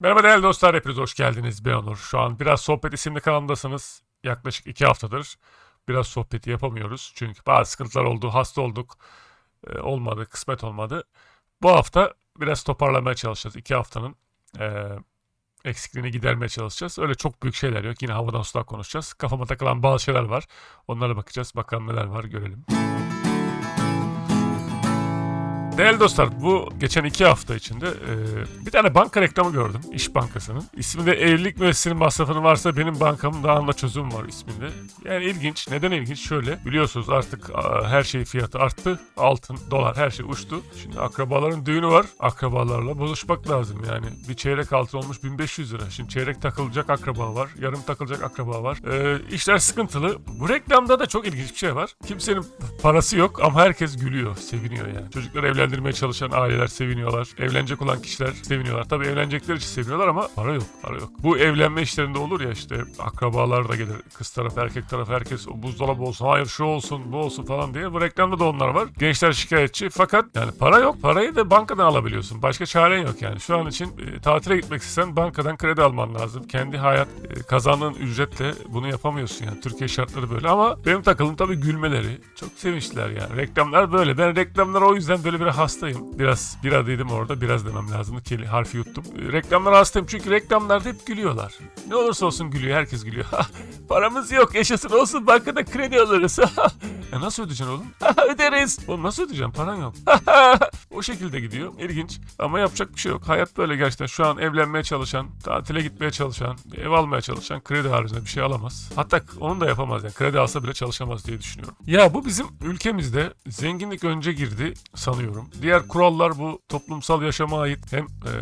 Merhaba değerli dostlar, hepiniz hoş geldiniz. Ben Onur. Şu an Biraz Sohbet isimli kanalımdasınız. Yaklaşık iki haftadır biraz sohbeti yapamıyoruz. Çünkü bazı sıkıntılar oldu, hasta olduk. Ee, olmadı, kısmet olmadı. Bu hafta biraz toparlamaya çalışacağız. İki haftanın eee, eksikliğini gidermeye çalışacağız. Öyle çok büyük şeyler yok. Yine havadan sudan konuşacağız. Kafama takılan bazı şeyler var. Onlara bakacağız. Bakalım neler var görelim. Değerli dostlar bu geçen iki hafta içinde e, bir tane banka reklamı gördüm. İş Bankası'nın. İsminde evlilik müessesinin masrafının varsa benim bankamın daha anda çözüm var isminde. Yani ilginç. Neden ilginç? Şöyle biliyorsunuz artık a, her şey fiyatı arttı. Altın, dolar her şey uçtu. Şimdi akrabaların düğünü var. Akrabalarla buluşmak lazım yani. Bir çeyrek altın olmuş 1500 lira. Şimdi çeyrek takılacak akraba var. Yarım takılacak akraba var. E, işler sıkıntılı. Bu reklamda da çok ilginç bir şey var. Kimsenin parası yok ama herkes gülüyor, seviniyor yani. Çocukları evlendirmeye çalışan aileler seviniyorlar. Evlenecek olan kişiler seviniyorlar. Tabii evlenecekler için seviniyorlar ama para yok, para yok. Bu evlenme işlerinde olur ya işte akrabalar da gelir. Kız tarafı, erkek tarafı herkes o buzdolabı olsun, hayır şu olsun, bu olsun falan diye. Bu reklamda da onlar var. Gençler şikayetçi fakat yani para yok. Parayı da bankadan alabiliyorsun. Başka çaren yok yani. Şu an için e, tatile gitmek istesen bankadan kredi alman lazım. Kendi hayat e, kazandığın ücretle bunu yapamıyorsun yani. Türkiye şartları böyle ama benim takılım tabii gülmeleri. Çok sevinçliler yani. Reklamlar böyle. Ben reklamlara o yüzden böyle bir hastayım. Biraz bir adıydım orada. Biraz demem lazımdı. Keli harfi yuttum. Reklamlara hastayım çünkü reklamlarda hep gülüyorlar. Ne olursa olsun gülüyor. Herkes gülüyor. Paramız yok. Yaşasın olsun. Bankada kredi alırız. e nasıl ödeyeceksin oğlum? Öderiz. Oğlum nasıl ödeyeceğim? Paran yok. o şekilde gidiyor. İlginç. Ama yapacak bir şey yok. Hayat böyle gerçekten. Şu an evlenmeye çalışan, tatile gitmeye çalışan, ev almaya çalışan kredi haricinde bir şey alamaz. Hatta onu da yapamaz yani. Kredi alsa bile çalışamaz diye düşünüyorum. Ya bu bizim ülkemizde zenginlik önce girdi sanıyorum. Diğer kurallar bu toplumsal yaşama ait hem e,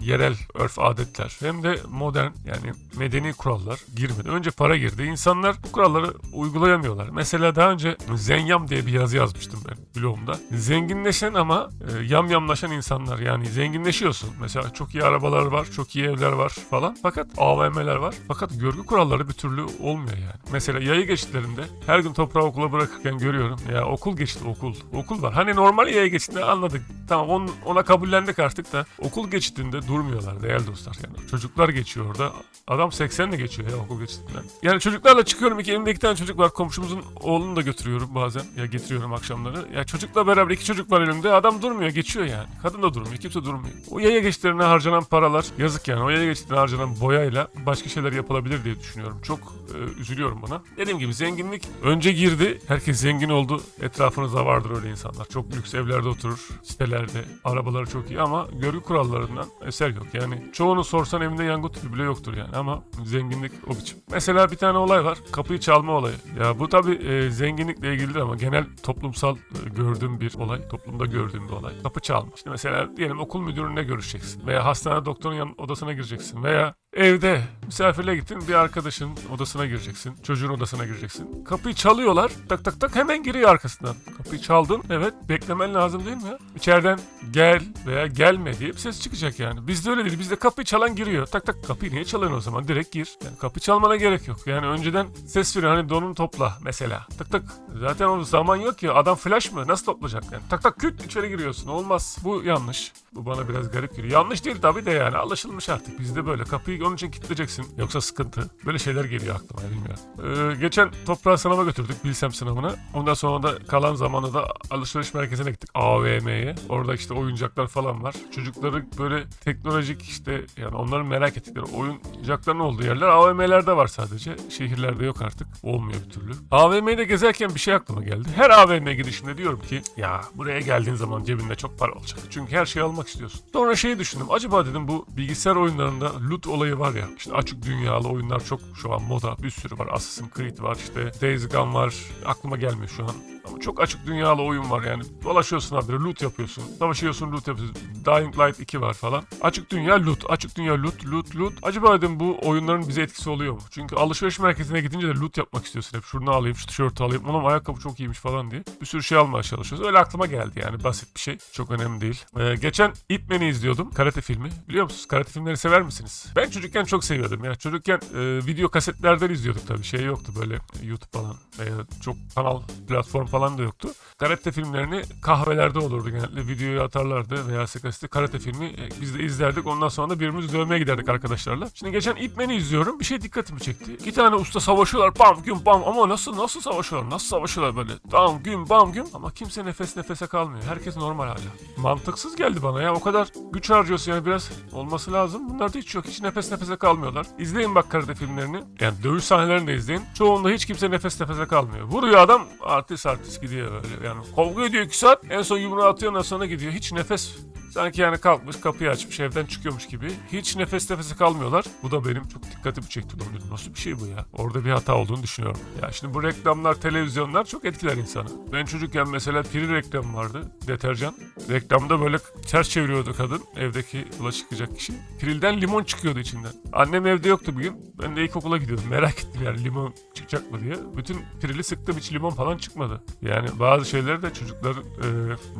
yerel örf adetler hem de modern yani medeni kurallar girmedi. Önce para girdi. İnsanlar bu kuralları uygulayamıyorlar. Mesela daha önce Zenyam diye bir yazı yazmıştım ben blogumda. Zenginleşen ama e, yamyamlaşan insanlar yani zenginleşiyorsun. Mesela çok iyi arabalar var, çok iyi evler var falan. Fakat AVM'ler var. Fakat görgü kuralları bir türlü olmuyor yani. Mesela yayı geçitlerinde her gün toprağı okula bırakırken görüyorum. Ya okul geçti okul. Okul var. Hani normal yaya geçitinde anladık. Tamam onun, ona kabullendik artık da okul geçitinde durmuyorlar değerli dostlar. Yani çocuklar geçiyor orada. Adam 80 de geçiyor ya okul geçitinden. Yani çocuklarla çıkıyorum. iki elimde iki tane çocuk var. Komşumuzun oğlunu da götürüyorum bazen. Ya getiriyorum akşamları. Ya çocukla beraber iki çocuk var elimde. Adam durmuyor geçiyor yani. Kadın da durmuyor. Kimse durmuyor. O yaya geçitlerine harcanan paralar yazık yani. O yaya geçitlerine harcanan boyayla başka şeyler yapılabilir diye düşünüyorum. Çok e, üzülüyorum buna. Dediğim gibi zenginlik önce girdi. Herkes zengin oldu. Etrafınızda vardır öyle insanlar. Çok lüks evlerde oturur. Sitelerde. Arabaları çok iyi ama görgü kurallarından eser yok. Yani çoğunu sorsan evinde yangın tüpü bile yoktur yani ama zenginlik o biçim. Mesela bir tane olay var. Kapıyı çalma olayı. Ya bu tabii e, zenginlikle ilgilidir ama genel toplumsal e, gördüğüm bir olay. Toplumda gördüğüm bir olay. Kapı çalma. İşte mesela diyelim okul müdürüne görüşeceksin. Veya hastane doktorun yan odasına gireceksin. Veya Evde misafirle gittin bir arkadaşın odasına gireceksin. Çocuğun odasına gireceksin. Kapıyı çalıyorlar. Tak tak tak hemen giriyor arkasından. Kapıyı çaldın. Evet beklemen lazım değil mi ya? İçeriden gel veya gelme diye bir ses çıkacak yani. Bizde öyle değil. Bizde kapıyı çalan giriyor. Tak tak kapıyı niye çalıyorsun o zaman? Direkt gir. Yani kapı çalmana gerek yok. Yani önceden ses veriyor hani donunu topla mesela. Tak tak. Zaten o zaman yok ki. Adam flash mı? Nasıl toplayacak yani? Tak tak küt içeri giriyorsun. Olmaz. Bu yanlış. Bu bana biraz garip geliyor. Yanlış değil tabii de yani. Alışılmış artık. Bizde böyle. Kapıyı onun için kilitleyeceksin. Yoksa sıkıntı. Böyle şeyler geliyor aklıma bilmiyorum. Ee, geçen toprağı sınava götürdük. Bilsem sınavına. Ondan sonra da kalan zamanı da alışveriş merkezine gittik. AVM'ye. Orada işte oyuncaklar falan var. Çocukları böyle teknolojik işte yani onların merak ettikleri oyuncakların olduğu yerler AVM'lerde var sadece. Şehirlerde yok artık. Olmuyor bir türlü. AVM'de gezerken bir şey aklıma geldi. Her AVM girişinde diyorum ki ya buraya geldiğin zaman cebinde çok para olacak. Çünkü her şeyi almak istiyorsun. Sonra şeyi düşündüm. Acaba dedim bu bilgisayar oyunlarında loot olayı var ya. İşte açık dünyalı oyunlar çok şu an moda. Bir sürü var. Assassin's Creed var işte. Days Gone var. Aklıma gelmiyor şu an. Ama çok açık dünyalı oyun var yani. Dolaşıyorsun abi loot yapıyorsun. Savaşıyorsun loot yapıyorsun. Dying Light 2 var falan. Açık dünya loot. Açık dünya loot loot loot. Acaba dedim bu oyunların bize etkisi oluyor mu? Çünkü alışveriş merkezine gidince de loot yapmak istiyorsun hep. Şunu alayım, şu tişörtü alayım. Ulan ayakkabı çok iyiymiş falan diye. Bir sürü şey almaya çalışıyoruz. Öyle aklıma geldi yani. Basit bir şey. Çok önemli değil. Ee, geçen Ip Man'i izliyordum. Karate filmi. Biliyor musunuz? Karate filmleri sever misiniz? Ben çocukken çok seviyordum ya. Çocukken e, video kasetlerden izliyorduk tabii. Şey yoktu böyle YouTube falan. Veya çok kanal platform falan da yoktu. Karate filmlerini kahvelerde olurdu genellikle. Videoyu atarlardı veya kaseti karate filmi e, biz de izlerdik. Ondan sonra da birbirimizi dövmeye giderdik arkadaşlarla. Şimdi geçen Ip izliyorum. Bir şey dikkatimi çekti. İki tane usta savaşıyorlar. Bam güm bam ama nasıl nasıl savaşıyorlar? Nasıl savaşıyorlar böyle? Bam güm bam güm ama kimse nefes nefese kalmıyor. Herkes normal hala. Mantıksız geldi bana ya. O kadar güç harcıyorsun yani biraz olması lazım. Bunlarda hiç yok. Hiç nefes nefese kalmıyorlar. İzleyin bak karate filmlerini. Yani dövüş sahnelerini de izleyin. Çoğunda hiç kimse nefes nefese kalmıyor. Vuruyor adam artist artist gidiyor böyle. Yani kavga ediyor 2 saat. En son yumruğu atıyor ondan sonra gidiyor. Hiç nefes Sanki yani kalkmış kapıyı açmış evden çıkıyormuş gibi. Hiç nefes nefese kalmıyorlar. Bu da benim çok dikkatimi çekti. Lan Nasıl bir şey bu ya? Orada bir hata olduğunu düşünüyorum. Ya şimdi bu reklamlar, televizyonlar çok etkiler insanı. Ben çocukken mesela piri reklamı vardı. Deterjan. Reklamda böyle ters çeviriyordu kadın. Evdeki bulaşık yıkayacak kişi. Pirilden limon çıkıyordu içinden. Annem evde yoktu bir gün. Ben de ilkokula gidiyordum. Merak ettim yani limon çıkacak mı diye. Bütün pirili sıktım hiç limon falan çıkmadı. Yani bazı şeyler de çocukların e,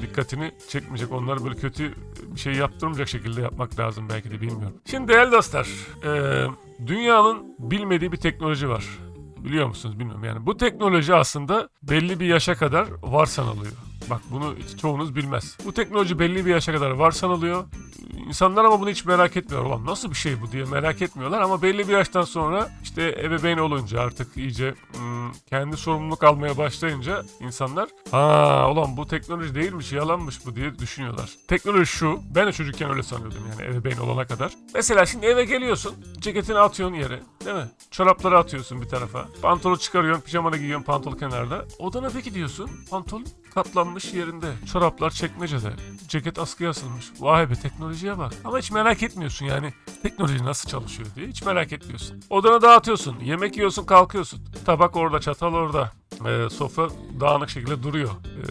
dikkatini çekmeyecek. Onları böyle kötü bir şey yaptırmayacak şekilde yapmak lazım belki de bilmiyorum. Şimdi değerli dostlar, e, dünyanın bilmediği bir teknoloji var. Biliyor musunuz bilmiyorum. Yani bu teknoloji aslında belli bir yaşa kadar var sanılıyor. Bak bunu çoğunuz bilmez. Bu teknoloji belli bir yaşa kadar var sanılıyor. İnsanlar ama bunu hiç merak etmiyor. Ulan nasıl bir şey bu diye merak etmiyorlar ama belli bir yaştan sonra işte ebeveyn olunca artık iyice hmm, kendi sorumluluk almaya başlayınca insanlar ha ulan bu teknoloji değilmiş yalanmış bu diye düşünüyorlar. Teknoloji şu ben de çocukken öyle sanıyordum yani ebeveyn olana kadar. Mesela şimdi eve geliyorsun ceketini atıyorsun yere değil mi? Çorapları atıyorsun bir tarafa. Pantolonu çıkarıyorsun pijamanı giyiyorsun pantolon kenarda. Odana peki diyorsun pantolon katlanmış yerinde. Çoraplar çekmecede. Ceket askıya asılmış. Vay be teknolojiye bak. Ama hiç merak etmiyorsun yani teknoloji nasıl çalışıyor diye. Hiç merak etmiyorsun. Odana dağıtıyorsun. Yemek yiyorsun kalkıyorsun. Tabak orada çatal orada. Ee, sofra dağınık şekilde duruyor. Ee,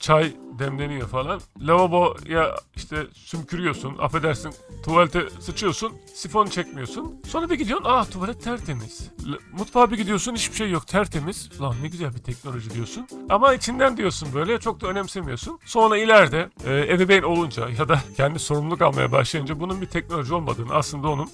çay demleniyor falan. Lavaboya işte sümkürüyorsun. Affedersin tuvalete sıçıyorsun. Sifon çekmiyorsun. Sonra bir gidiyorsun. Ah tuvalet tertemiz. L- Mutfağa bir gidiyorsun hiçbir şey yok tertemiz. Lan ne güzel bir teknoloji diyorsun. Ama içinden diyorsun böyle çok da önemsemiyorsun. Sonra ileride e, ebeveyn olunca ya da kendi sorumluluk almaya başlayınca bunun bir teknoloji olmadığını aslında onun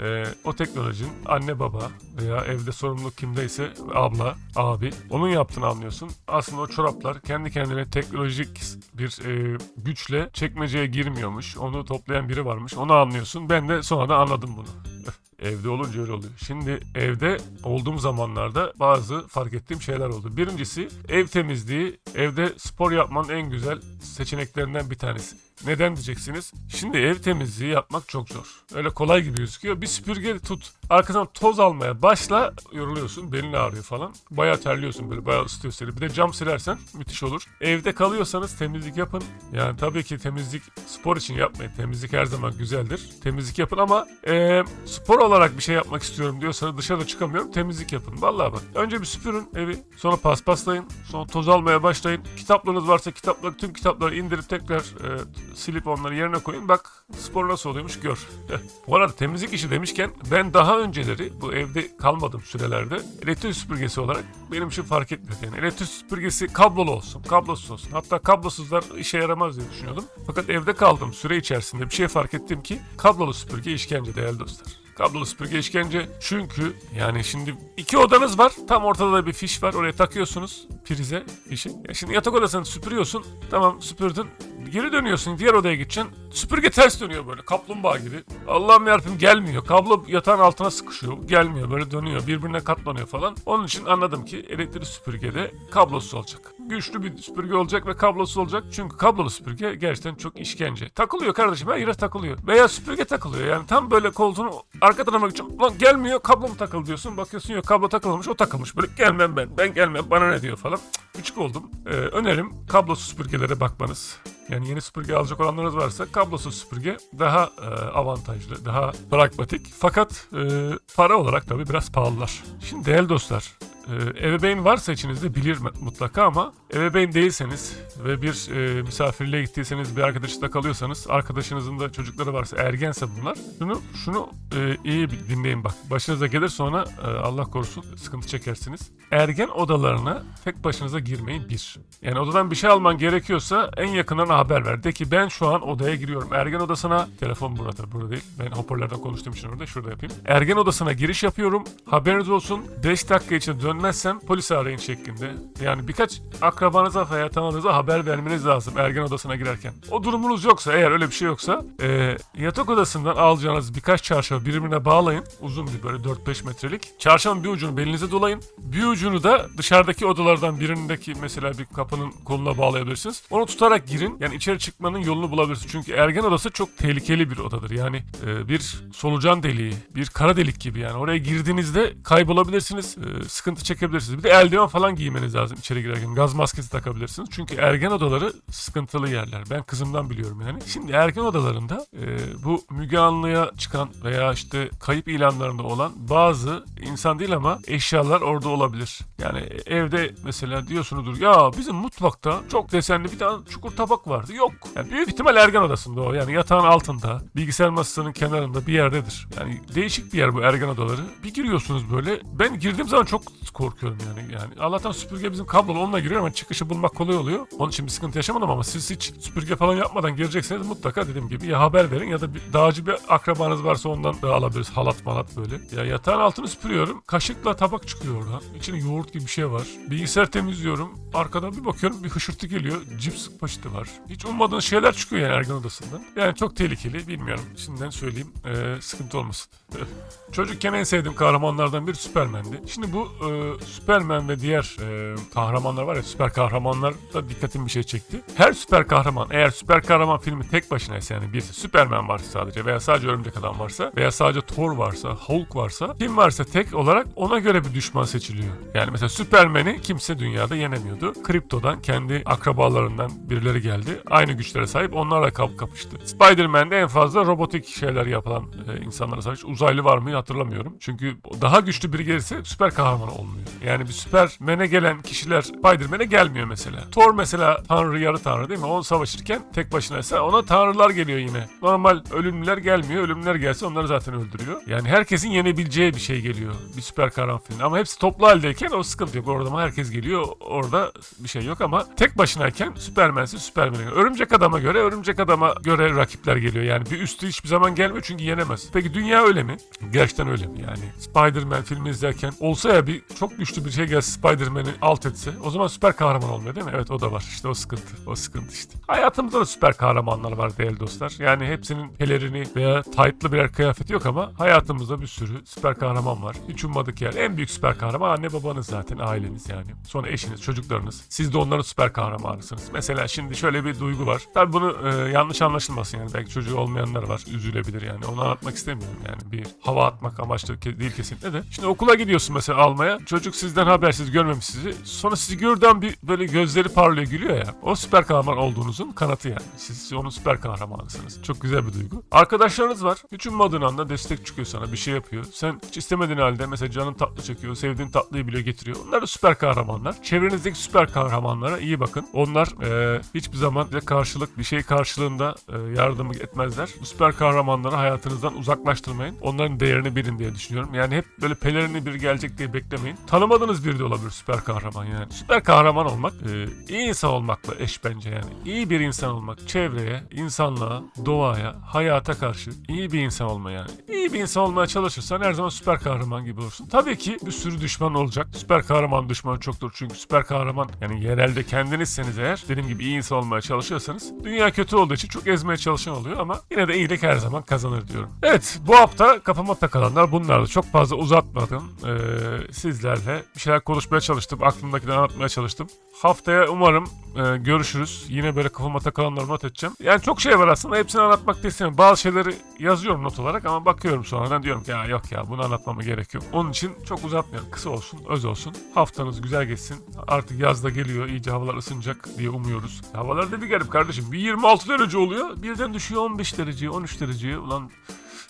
e, o teknolojinin anne baba veya evde sorumluluk kimdeyse abla, abi onun yaptığını anlıyorsun. Aslında o çoraplar kendi kendine teknolojik bir e, güçle çekmeceye girmiyormuş. Onu toplayan biri varmış. Onu anlıyorsun. Ben de sonradan anladım bunu. Evde olunca öyle oluyor. Şimdi evde olduğum zamanlarda bazı fark ettiğim şeyler oldu. Birincisi ev temizliği, evde spor yapmanın en güzel seçeneklerinden bir tanesi. Neden diyeceksiniz? Şimdi ev temizliği yapmak çok zor. Öyle kolay gibi gözüküyor. Bir süpürge tut. Arkadan toz almaya başla. Yoruluyorsun. Belin ağrıyor falan. Bayağı terliyorsun böyle. Bayağı ısıtıyor seni. Bir de cam silersen müthiş olur. Evde kalıyorsanız temizlik yapın. Yani tabii ki temizlik spor için yapmayın. Temizlik her zaman güzeldir. Temizlik yapın ama eee, spor olarak bir şey yapmak istiyorum diyorsanız dışarıda çıkamıyorum. Temizlik yapın. Vallahi bak. Önce bir süpürün evi. Sonra paspaslayın. Sonra toz almaya başlayın. Kitaplarınız varsa kitapları tüm kitapları indirip tekrar eee, silip onları yerine koyun. Bak spor nasıl oluyormuş gör. Bu arada temizlik işi demişken ben daha önceleri bu evde kalmadım sürelerde elektrik süpürgesi olarak benim için fark etmiyor. Yani elektrik süpürgesi kablolu olsun, kablosuz olsun. Hatta kablosuzlar işe yaramaz diye düşünüyordum. Fakat evde kaldım süre içerisinde bir şey fark ettim ki kablolu süpürge işkence değerli dostlar. Kablolu süpürge işkence. Çünkü yani şimdi iki odanız var. Tam ortada da bir fiş var. Oraya takıyorsunuz prize fişi. Ya şimdi yatak odasını süpürüyorsun. Tamam süpürdün. Geri dönüyorsun. Diğer odaya gideceksin. Süpürge ters dönüyor böyle. Kaplumbağa gibi. Allah'ım yarabbim gelmiyor. Kablo yatağın altına sıkışıyor. Gelmiyor. Böyle dönüyor. Birbirine katlanıyor falan. Onun için anladım ki elektrikli süpürgede kablosuz olacak. Güçlü bir süpürge olacak ve kablosuz olacak çünkü kablolu süpürge gerçekten çok işkence. Takılıyor kardeşim her yere takılıyor. Veya süpürge takılıyor yani tam böyle koltuğunu arka tarafa gideceğim. Lan gelmiyor kablo mu takıldı diyorsun. Bakıyorsun yok kablo takılmamış o takılmış. Böyle gelmem ben ben gelmem bana ne diyor falan. Gıcık oldum. Ee, önerim kablosuz süpürgelere bakmanız. Yani yeni süpürge alacak olanlarınız varsa kablosuz süpürge daha e, avantajlı, daha pragmatik. Fakat e, para olarak tabii biraz pahalılar. Şimdi değerli dostlar, e, ebeveyn varsa içinizde bilir mutlaka ama ebeveyn değilseniz ve bir e, misafirliğe gittiyseniz bir arkadaşınızda kalıyorsanız arkadaşınızın da çocukları varsa ergense bunlar şunu şunu e, iyi dinleyin bak başınıza gelir sonra e, Allah korusun sıkıntı çekersiniz. Ergen odalarına tek başınıza girmeyin bir. Yani odadan bir şey alman gerekiyorsa en yakınlarına haber ver. De ki ben şu an odaya giriyorum. Ergen odasına telefon burada burada değil. Ben hoparlörden konuştuğum için orada şurada yapayım. Ergen odasına giriş yapıyorum. Haberiniz olsun. 5 dakika içinde dönmezsem polis arayın şeklinde. Yani birkaç akra akrabanıza veya tanıdığınıza haber vermeniz lazım ergen odasına girerken. O durumunuz yoksa eğer öyle bir şey yoksa e, yatak odasından alacağınız birkaç çarşafı birbirine bağlayın. Uzun bir böyle 4-5 metrelik. Çarşafın bir ucunu belinize dolayın. Bir ucunu da dışarıdaki odalardan birindeki mesela bir kapının koluna bağlayabilirsiniz. Onu tutarak girin. Yani içeri çıkmanın yolunu bulabilirsiniz. Çünkü ergen odası çok tehlikeli bir odadır. Yani e, bir solucan deliği, bir kara delik gibi yani. Oraya girdiğinizde kaybolabilirsiniz. e, sıkıntı çekebilirsiniz. Bir de eldiven falan giymeniz lazım içeri girerken. Gaz maskesi takabilirsiniz. Çünkü ergen odaları sıkıntılı yerler. Ben kızımdan biliyorum yani. Şimdi ergen odalarında e, bu Müge Anlı'ya çıkan veya işte kayıp ilanlarında olan bazı insan değil ama eşyalar orada olabilir. Yani evde mesela diyorsunuzdur ya bizim mutfakta çok desenli bir tane çukur tabak vardı. Yok. Yani büyük ihtimal ergen odasında o. Yani yatağın altında, bilgisayar masasının kenarında bir yerdedir. Yani değişik bir yer bu ergen odaları. Bir giriyorsunuz böyle. Ben girdiğim zaman çok korkuyorum yani. Yani Allah'tan süpürge bizim kablolu onunla giriyorum ama çıkışı bulmak kolay oluyor. Onun için bir sıkıntı yaşamadım ama siz hiç süpürge falan yapmadan girecekseniz mutlaka dediğim gibi ya haber verin ya da bir dağcı bir akrabanız varsa ondan da alabiliriz. Halat malat böyle. Ya yatağın altını süpürüyorum. Kaşıkla tabak çıkıyor oradan. İçinde yoğurt gibi bir şey var. Bilgisayar temizliyorum. Arkadan bir bakıyorum bir hışırtı geliyor. Cips paşeti var. Hiç ummadığınız şeyler çıkıyor yani ergen odasından. Yani çok tehlikeli. Bilmiyorum. Şimdiden söyleyeyim. Ee, sıkıntı olmasın. Çocukken en sevdiğim kahramanlardan biri Superman'di. Şimdi bu e, Superman ve diğer e, kahramanlar var ya süper kahramanlar da dikkatim bir şey çekti. Her süper kahraman eğer süper kahraman filmi tek başınaysa yani bir Superman varsa sadece veya sadece Örümcek Adam varsa veya sadece Thor varsa, Hulk varsa kim varsa tek olarak ona göre bir düşman seçiliyor. Yani mesela Superman'i kimse dünyada yenemiyordu. Krypto'dan kendi akrabalarından birileri geldi. Aynı güçlere sahip onlarla kap kapıştı. Spider-Man'de en fazla robotik şeyler yapılan e, insanlara sahip. Uzaylı var mı hatırlamıyorum. Çünkü daha güçlü biri gelirse süper kahraman olmuyor. Yani bir Superman'e gelen kişiler Spider-Man'e gelmiyor mesela. Thor mesela tanrı yarı tanrı değil mi? O savaşırken tek başınaysa ona tanrılar geliyor yine. Normal ölümlüler gelmiyor. Ölümlüler gelse onları zaten öldürüyor. Yani herkesin yenebileceği bir şey geliyor. Bir süper kahraman filmi. Ama hepsi toplu haldeyken o sıkıntı yok. Orada ama herkes geliyor. Orada bir şey yok ama tek başınayken Superman'si Superman'e göre. Örümcek adama göre örümcek adama göre rakipler geliyor. Yani bir üstü hiçbir zaman gelmiyor çünkü yenemez. Peki dünya öyle mi? Gerçekten öyle mi? Yani Spider-Man filmi izlerken olsa ya bir çok güçlü bir şey gelse Spider-Man'i alt etse o zaman süper kahraman olmuyor değil mi? Evet o da var. İşte o sıkıntı. O sıkıntı işte. Hayatımızda da süper kahramanlar var değerli dostlar. Yani hepsinin pelerini veya tight'lı birer kıyafeti yok ama hayatımızda bir sürü süper kahraman var. Hiç ummadık yer. En büyük süper kahraman anne babanız zaten aileniz yani. Sonra eşiniz, çocuklarınız. Siz de onların süper kahramanısınız. Mesela şimdi şöyle bir duygu var. Tabii bunu e, yanlış anlaşılmasın yani. Belki çocuğu olmayanlar var. Üzülebilir yani. Onu anlatmak istemiyorum yani. Bir hava atmak amaçlı değil kesinlikle de. Şimdi okula gidiyorsun mesela almaya. Çocuk sizden habersiz görmemiş sizi. Sonra sizi gördüğü bir böyle gözleri parlıyor gülüyor ya. O süper kahraman olduğunuzun kanıtı yani. Siz onun süper kahramanısınız. Çok güzel bir duygu. Arkadaşlarınız var. Hiç ummadığın anda destek çıkıyor sana. Bir şey yapıyor. Sen hiç istemediğin halde mesela canın tatlı çekiyor. Sevdiğin tatlıyı bile getiriyor. Onlar da süper kahramanlar. Çevrenizdeki süper kahramanlara iyi bakın. Onlar e, hiçbir zaman bir karşılık bir şey karşılığında e, yardımı etmezler. Bu süper kahramanları hayatınızdan uzaklaştırmayın. Onların değerini bilin diye düşünüyorum. Yani hep böyle pelerini biri gelecek diye beklemeyin. Tanımadığınız biri de olabilir süper kahraman yani. Süper kahraman olmak e, iyi insan olmakla eş bence yani. İyi bir insan olmak çevreye, insanlığa, doğaya, hayata karşı iyi bir insan olma yani. İyi bir insan olmaya çalışırsan her zaman süper kahraman gibi olursun. Tabii ki bir sürü düşman olacak. Süper kahraman düşmanı çoktur. Çünkü süper kahraman yani yerelde kendinizseniz eğer dediğim gibi iyi insan olmaya çalışıyorsanız dünya kötü olduğu için çok ezmeye çalışan oluyor ama yine de iyilik her zaman kazanır diyorum. Evet bu hafta kafama takılanlar bunlardı. Çok fazla uzatmadım. Ee, sizlerle bir şeyler konuşmaya çalıştım. Aklımdakileri anlatmaya çalıştım. Haftaya umarım e, görüşürüz. Yine böyle kafama takılanları not edeceğim. Yani çok şey var aslında. Hepsini anlatmak da istemiyorum. Bazı şeyleri yazıyorum not olarak ama bakıyorum sonradan diyorum ki ya yok ya bunu anlatmama gerek yok. Onun için çok uzatmayalım. Kısa olsun, öz olsun. Haftanız güzel geçsin. Artık yaz da geliyor. İyice havalar ısınacak diye umuyoruz. Havalar da bir garip kardeşim. Bir 26 derece oluyor. Birden düşüyor 15 dereceye, 13 dereceye. Ulan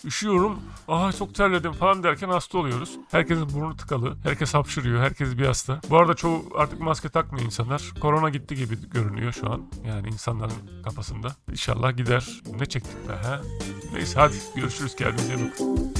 üşüyorum. Aha çok terledim falan derken hasta oluyoruz. Herkesin burnu tıkalı. Herkes hapşırıyor. Herkes bir hasta. Bu arada çoğu artık maske takmıyor insanlar. Korona gitti gibi görünüyor şu an. Yani insanların kafasında. İnşallah gider. Ne çektik be ha? Neyse hadi görüşürüz. Kendinize bakın.